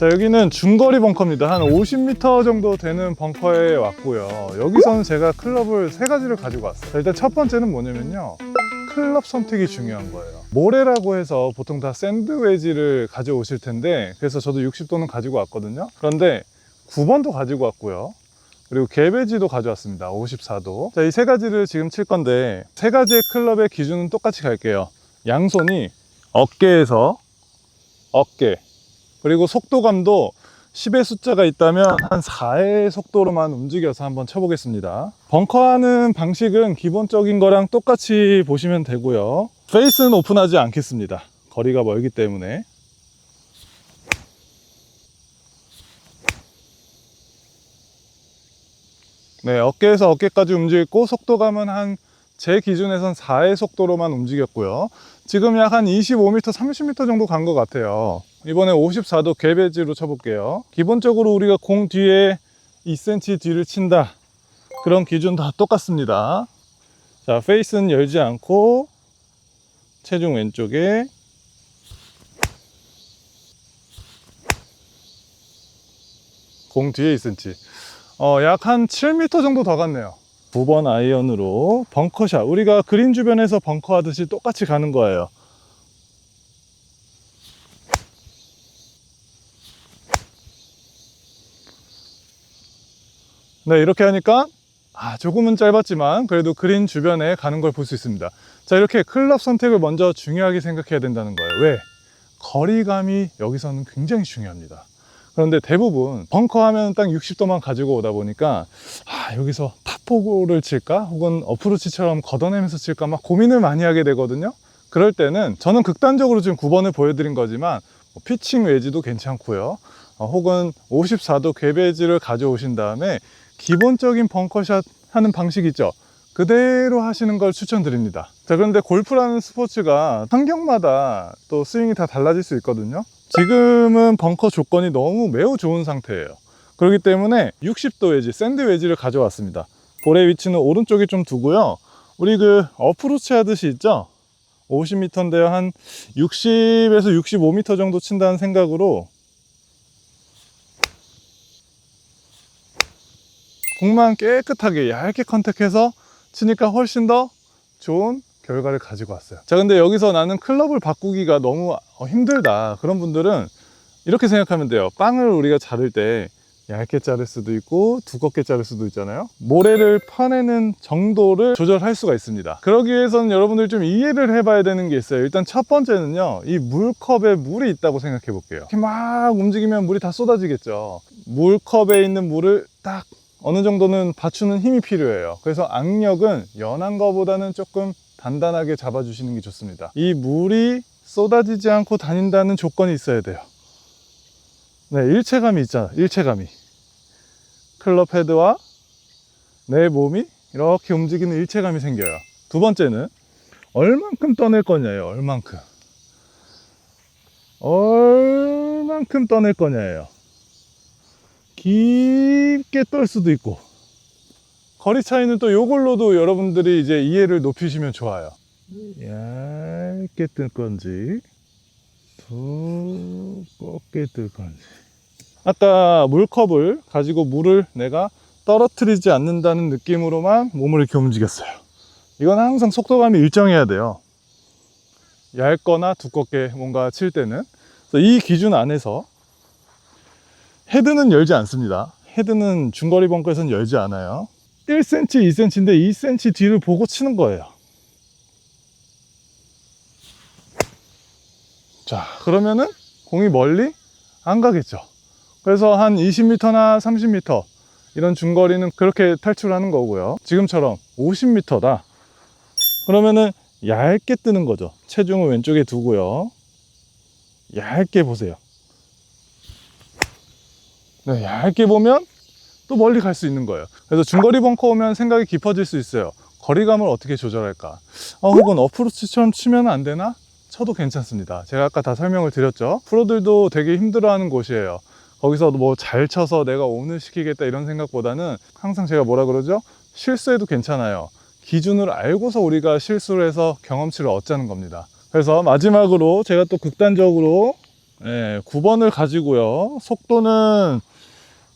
자 여기는 중거리 벙커입니다. 한 50m 정도 되는 벙커에 왔고요. 여기서는 제가 클럽을 세 가지를 가지고 왔어요. 자, 일단 첫 번째는 뭐냐면요. 클럽 선택이 중요한 거예요. 모래라고 해서 보통 다 샌드 웨지를 가져오실 텐데 그래서 저도 60도는 가지고 왔거든요. 그런데 9번도 가지고 왔고요. 그리고 개베지도 가져왔습니다. 54도. 자 이 세 가지를 지금 칠 건데 세 가지의 클럽의 기준은 똑같이 갈게요. 양손이 어깨에서 어깨 그리고 속도감도 10의 숫자가 있다면 한 4의 속도로만 움직여서 한번 쳐보겠습니다. 벙커하는 방식은 기본적인 거랑 똑같이 보시면 되고요. 페이스는 오픈하지 않겠습니다. 거리가 멀기 때문에. 네, 어깨에서 어깨까지 움직였고 속도감은 한 제 기준에선 4의 속도로만 움직였고요. 지금 약 한 25m, 30m 정도 간 것 같아요. 이번에 54도 개배지로 쳐볼게요. 기본적으로 우리가 공 뒤에 2cm 뒤를 친다. 그런 기준 다 똑같습니다. 자, 페이스는 열지 않고 체중 왼쪽에 공 뒤에 2cm. 어, 약 한 7m 정도 더 갔네요. 9번 아이언으로 벙커샷. 우리가 그린 주변에서 벙커 하듯이 똑같이 가는 거예요. 네, 이렇게 하니까 아, 조금은 짧았지만 그래도 그린 주변에 가는 걸 볼 수 있습니다. 자, 이렇게 클럽 선택을 먼저 중요하게 생각해야 된다는 거예요. 왜? 거리감이 여기서는 굉장히 중요합니다. 그런데 대부분 벙커 하면 딱 60도만 가지고 오다 보니까 아, 여기서 탑포를 칠까? 혹은 어프로치처럼 걷어내면서 칠까? 막 고민을 많이 하게 되거든요. 그럴 때는 저는 극단적으로 지금 9번을 보여드린 거지만 뭐 피칭 웨지도 괜찮고요. 어, 혹은 54도 궤배지를 가져오신 다음에 기본적인 벙커샷 하는 방식 있죠. 그대로 하시는 걸 추천드립니다. 자, 그런데 골프라는 스포츠가 환경마다 또 스윙이 다 달라질 수 있거든요. 지금은 벙커 조건이 너무 매우 좋은 상태예요. 그렇기 때문에 60도 웨지, 샌드 웨지를 가져왔습니다. 볼의 위치는 오른쪽에 좀 두고요. 우리 그 어프로치 하듯이 있죠? 50m인데요. 한 60에서 65m 정도 친다는 생각으로 공만 깨끗하게 얇게 컨택해서 치니까 훨씬 더 좋은 결과를 가지고 왔어요. 자, 근데 여기서 나는 클럽을 바꾸기가 너무 어, 힘들다. 그런 분들은 이렇게 생각하면 돼요. 빵을 우리가 자를 때 얇게 자를 수도 있고 두껍게 자를 수도 있잖아요. 모래를 퍼내는 정도를 조절할 수가 있습니다. 그러기 위해서는 여러분들 좀 이해를 해봐야 되는 게 있어요. 일단 첫 번째는요, 이 물컵에 물이 있다고 생각해 볼게요. 이렇게 막 움직이면 물이 다 쏟아지겠죠. 물컵에 있는 물을 딱 어느 정도는 받추는 힘이 필요해요. 그래서 악력은 연한 거보다는 조금 단단하게 잡아주시는 게 좋습니다. 이 물이 쏟아지지 않고 다닌다는 조건이 있어야 돼요. 네, 일체감이 있잖아. 일체감이. 클럽 헤드와 내 몸이 이렇게 움직이는 일체감이 생겨요. 두 번째는 얼만큼 떠낼 거냐예요. 얼만큼. 얼만큼 떠낼 거냐예요. 깊게 떨 수도 있고 거리 차이는 또 요걸로도 여러분들이 이제 이해를 높이시면 좋아요. 얇게 뜰 건지 두껍게 뜰 건지 아까 물컵을 가지고 물을 내가 떨어뜨리지 않는다는 느낌으로만 몸을 이렇게 움직였어요. 이건 항상 속도감이 일정해야 돼요. 얇거나 두껍게 뭔가 칠 때는 이 기준 안에서 헤드는 열지 않습니다. 헤드는 중거리 벙커에서는 열지 않아요. 1cm, 2cm인데 2cm 뒤를 보고 치는 거예요. 자, 그러면은 공이 멀리 안 가겠죠. 그래서 한 20m나 30m 이런 중거리는 그렇게 탈출하는 거고요. 지금처럼 50m다. 그러면은 얇게 뜨는 거죠. 체중을 왼쪽에 두고요. 얇게 보세요. 네, 얇게 보면 또 멀리 갈 수 있는 거예요. 그래서 중거리 벙커 오면 생각이 깊어질 수 있어요. 거리감을 어떻게 조절할까? 어, 혹은 어프로치처럼 치면 안 되나? 쳐도 괜찮습니다. 제가 아까 다 설명을 드렸죠. 프로들도 되게 힘들어하는 곳이에요. 거기서 뭐 잘 쳐서 내가 오늘 시키겠다 이런 생각보다는 항상 제가 뭐라 그러죠? 실수해도 괜찮아요. 기준을 알고서 우리가 실수를 해서 경험치를 얻자는 겁니다. 그래서 마지막으로 제가 또 극단적으로 예, 9번을 가지고요. 속도는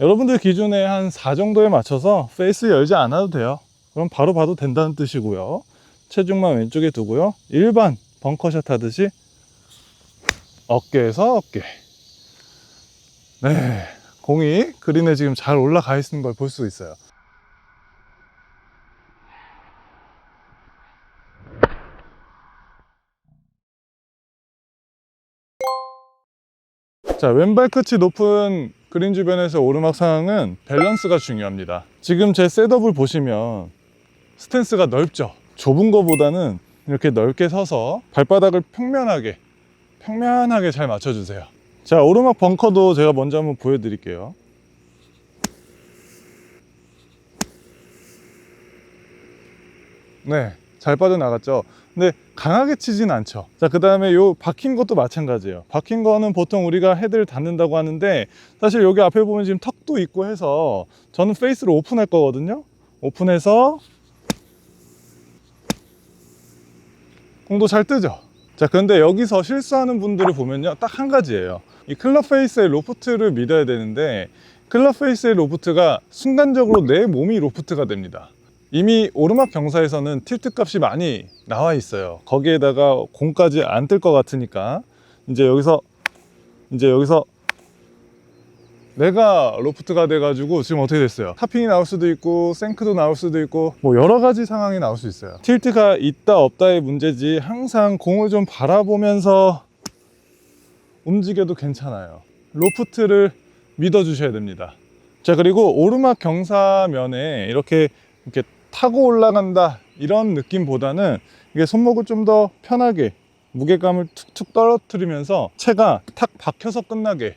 여러분들 기준에 한 4 정도에 맞춰서 페이스 열지 않아도 돼요. 그럼 바로 봐도 된다는 뜻이고요. 체중만 왼쪽에 두고요. 일반 벙커샷 하듯이 어깨에서 어깨. 네. 공이 그린에 지금 잘 올라가 있는 걸 볼 수 있어요. 자, 왼발 끝이 높은 그린 주변에서 오르막 상황은 밸런스가 중요합니다. 지금 제 셋업을 보시면 스탠스가 넓죠. 좁은 거보다는 이렇게 넓게 서서 발바닥을 평면하게, 평면하게 잘 맞춰주세요. 자, 오르막 벙커도 제가 먼저 한번 보여드릴게요. 네, 잘 빠져나갔죠. 근데 강하게 치진 않죠. 자, 그 다음에 요 박힌 것도 마찬가지예요. 박힌 거는 보통 우리가 헤드를 닫는다고 하는데 사실 여기 앞에 보면 지금 턱도 있고 해서 저는 페이스를 오픈할 거거든요. 오픈해서 공도 잘 뜨죠. 자, 그런데 여기서 실수하는 분들을 보면요. 딱 한 가지예요. 이 클럽 페이스의 로프트를 믿어야 되는데 클럽 페이스의 로프트가 순간적으로 내 몸이 로프트가 됩니다. 이미 오르막 경사에서는 틸트 값이 많이 나와 있어요. 거기에다가 공까지 안 뜰 것 같으니까 이제 여기서 이제 여기서 내가 로프트가 돼 가지고 지금 어떻게 됐어요? 타핑이 나올 수도 있고 생크도 나올 수도 있고 뭐 여러 가지 상황이 나올 수 있어요. 틸트가 있다 없다의 문제지 항상 공을 좀 바라보면서 움직여도 괜찮아요. 로프트를 믿어 주셔야 됩니다. 자 그리고 오르막 경사면에 이렇게 이렇게 타고 올라간다 이런 느낌보다는 이게 손목을 좀 더 편하게 무게감을 툭툭 떨어뜨리면서 채가 탁 박혀서 끝나게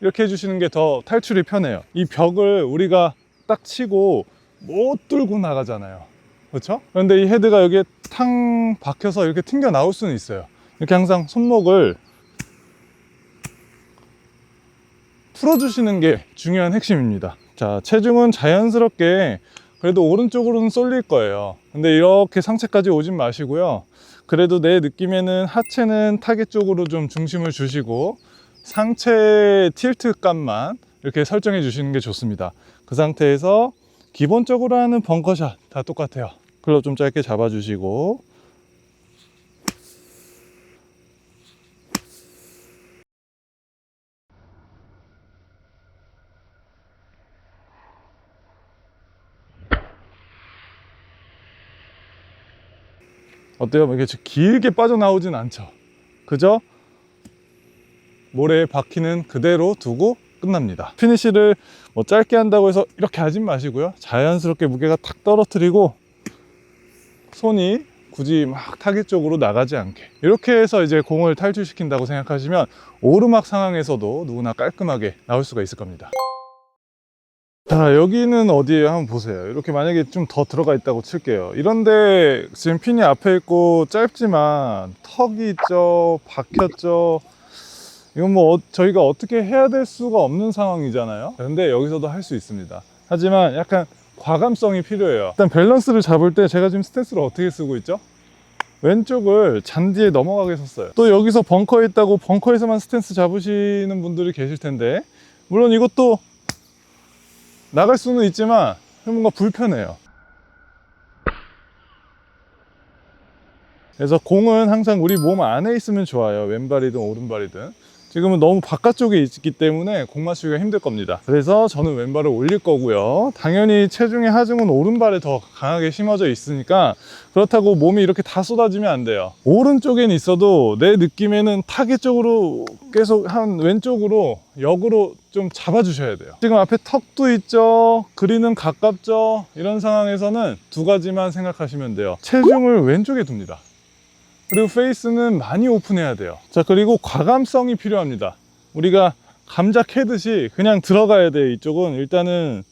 이렇게 해주시는 게 더 탈출이 편해요. 이 벽을 우리가 딱 치고 못 뚫고 나가잖아요. 그렇죠? 그런데 이 헤드가 여기에 탕 박혀서 이렇게 튕겨 나올 수는 있어요. 이렇게 항상 손목을 풀어주시는 게 중요한 핵심입니다. 자, 체중은 자연스럽게 그래도 오른쪽으로는 쏠릴 거예요. 근데 이렇게 상체까지 오진 마시고요. 그래도 내 느낌에는 하체는 타겟 쪽으로 좀 중심을 주시고 상체 틸트 값만 이렇게 설정해 주시는 게 좋습니다. 그 상태에서 기본적으로 하는 벙커샷 다 똑같아요. 클럽 좀 짧게 잡아주시고 어때요? 뭐 이게 길게 빠져나오진 않죠. 그죠? 모래에 박히는 그대로 두고 끝납니다. 피니시를 뭐 짧게 한다고 해서 이렇게 하진 마시고요. 자연스럽게 무게가 탁 떨어뜨리고 손이 굳이 막 타겟 쪽으로 나가지 않게 이렇게 해서 이제 공을 탈출시킨다고 생각하시면 오르막 상황에서도 누구나 깔끔하게 나올 수가 있을 겁니다. 자 여기는 어디에요? 한번 보세요. 이렇게 만약에 좀 더 들어가 있다고 칠게요. 이런데 지금 핀이 앞에 있고 짧지만 턱이 있죠 박혔죠. 이건 뭐 어- 저희가 어떻게 해야 될 수가 없는 상황이잖아요. 근데 여기서도 할 수 있습니다. 하지만 약간 과감성이 필요해요. 일단 밸런스를 잡을 때 제가 지금 스탠스를 어떻게 쓰고 있죠? 왼쪽을 잔디에 넘어가게 섰어요. 또 여기서 벙커에 있다고 벙커에서만 스탠스 잡으시는 분들이 계실 텐데 물론 이것도 나갈 수는 있지만 뭔가 불편해요. 그래서 공은 항상 우리 몸 안에 있으면 좋아요. 왼발이든 오른발이든. 지금은 너무 바깥쪽에 있기 때문에 공 맞추기가 힘들 겁니다. 그래서 저는 왼발을 올릴 거고요. 당연히 체중의 하중은 오른발에 더 강하게 심어져 있으니까 그렇다고 몸이 이렇게 다 쏟아지면 안 돼요. 오른쪽엔 있어도 내 느낌에는 타겟 쪽으로 계속 한 왼쪽으로 역으로 좀 잡아주셔야 돼요. 지금 앞에 턱도 있죠. 그리는 가깝죠. 이런 상황에서는 두 가지만 생각하시면 돼요. 체중을 왼쪽에 둡니다. 그리고 페이스는 많이 오픈해야 돼요. 자, 그리고 과감성이 필요합니다. 우리가 감자 캐듯이 그냥 들어가야 돼요. 이쪽은 일단은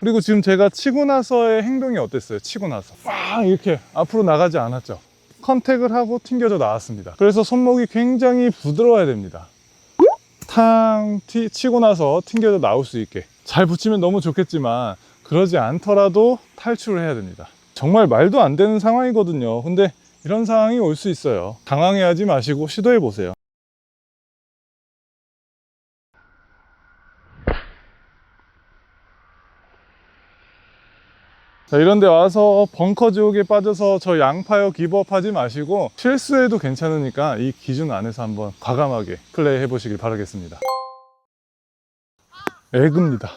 그리고 지금 제가 치고 나서의 행동이 어땠어요? 치고 나서 막 이렇게 앞으로 나가지 않았죠. 컨택을 하고 튕겨져 나왔습니다. 그래서 손목이 굉장히 부드러워야 됩니다. 탕 튀, 치고 나서 튕겨져 나올 수 있게 잘 붙이면 너무 좋겠지만 그러지 않더라도 탈출을 해야 됩니다. 정말 말도 안 되는 상황이거든요. 근데 이런 상황이 올 수 있어요. 당황해하지 마시고 시도해 보세요. 자, 이런데 와서 벙커 지옥에 빠져서 저 양파요 기부업 하지 마시고 실수해도 괜찮으니까 이 기준 안에서 한번 과감하게 플레이 해보시길 바라겠습니다. 애급니다.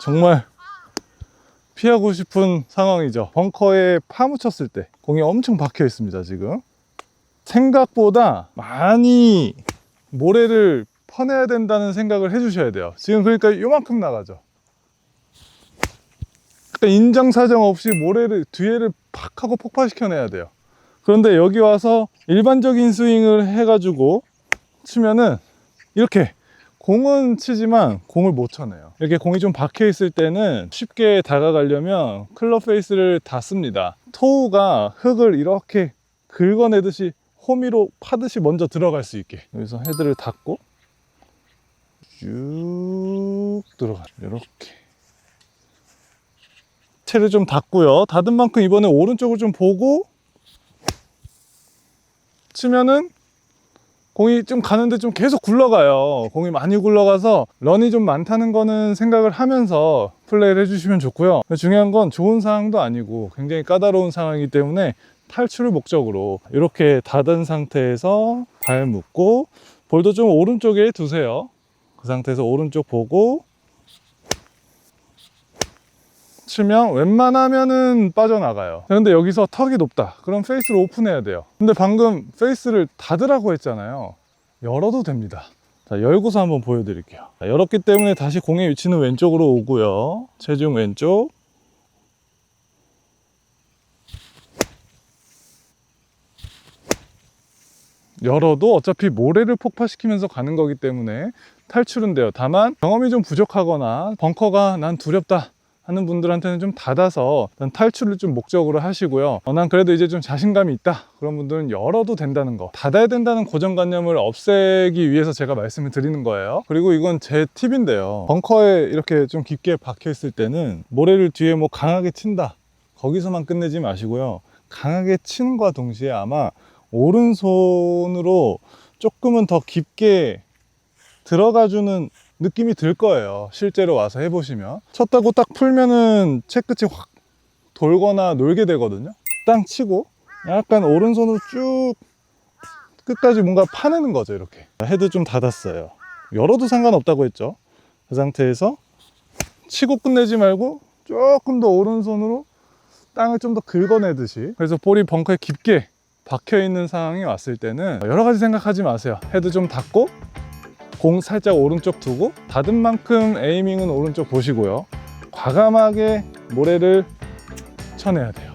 정말 피하고 싶은 상황이죠. 벙커에 파묻혔을 때 공이 엄청 박혀 있습니다, 지금. 생각보다 많이 모래를 퍼내야 된다는 생각을 해주셔야 돼요. 지금 그러니까 요만큼 나가죠. 그러니까 인정사정 없이 모래를 뒤에를 팍 하고 폭파시켜내야 돼요. 그런데 여기 와서 일반적인 스윙을 해가지고 치면은 이렇게 공은 치지만 공을 못 쳐내요. 이렇게 공이 좀 박혀 있을 때는 쉽게 다가가려면 클럽 페이스를 닫습니다. 토우가 흙을 이렇게 긁어내듯이 호미로 파듯이 먼저 들어갈 수 있게 여기서 헤드를 닫고 쭉 들어가 이렇게 채를 좀 닫고요. 닫은 만큼 이번에 오른쪽을 좀 보고 치면은 공이 좀 가는데 좀 계속 굴러가요. 공이 많이 굴러가서 런이 좀 많다는 거는 생각을 하면서 플레이를 해주시면 좋고요. 중요한 건 좋은 상황도 아니고 굉장히 까다로운 상황이기 때문에 탈출을 목적으로 이렇게 닫은 상태에서 발 묶고 볼도 좀 오른쪽에 두세요. 그 상태에서 오른쪽 보고 치면 웬만하면은 빠져나가요. 그런데 여기서 턱이 높다. 그럼 페이스를 오픈해야 돼요. 근데 방금 페이스를 닫으라고 했잖아요. 열어도 됩니다. 자, 열고서 한번 보여드릴게요. 자, 열었기 때문에 다시 공의 위치는 왼쪽으로 오고요. 체중 왼쪽. 열어도 어차피 모래를 폭파시키면서 가는 거기 때문에 탈출은 돼요. 다만 경험이 좀 부족하거나 벙커가 난 두렵다 하는 분들한테는 좀 닫아서 탈출을 좀 목적으로 하시고요. 어, 난 그래도 이제 좀 자신감이 있다. 그런 분들은 열어도 된다는 거. 닫아야 된다는 고정관념을 없애기 위해서 제가 말씀을 드리는 거예요. 그리고 이건 제 팁인데요. 벙커에 이렇게 좀 깊게 박혀 있을 때는 모래를 뒤에 뭐 강하게 친다. 거기서만 끝내지 마시고요. 강하게 것과 동시에 아마 오른손으로 조금은 더 깊게 들어가주는 느낌이 들 거예요. 실제로 와서 해보시면. 쳤다고 딱 풀면은 채 끝이 확 돌거나 놀게 되거든요. 땅 치고 약간 오른손으로 쭉 끝까지 뭔가 파내는 거죠. 이렇게. 헤드 좀 닫았어요. 열어도 상관없다고 했죠. 그 상태에서 치고 끝내지 말고 조금 더 오른손으로 땅을 좀 더 긁어내듯이. 그래서 볼이 벙커에 깊게 박혀 있는 상황이 왔을 때는 여러 가지 생각하지 마세요. 헤드 좀 닫고 공 살짝 오른쪽 두고 닫은 만큼 에이밍은 오른쪽 보시고요. 과감하게 모래를 쳐내야 돼요.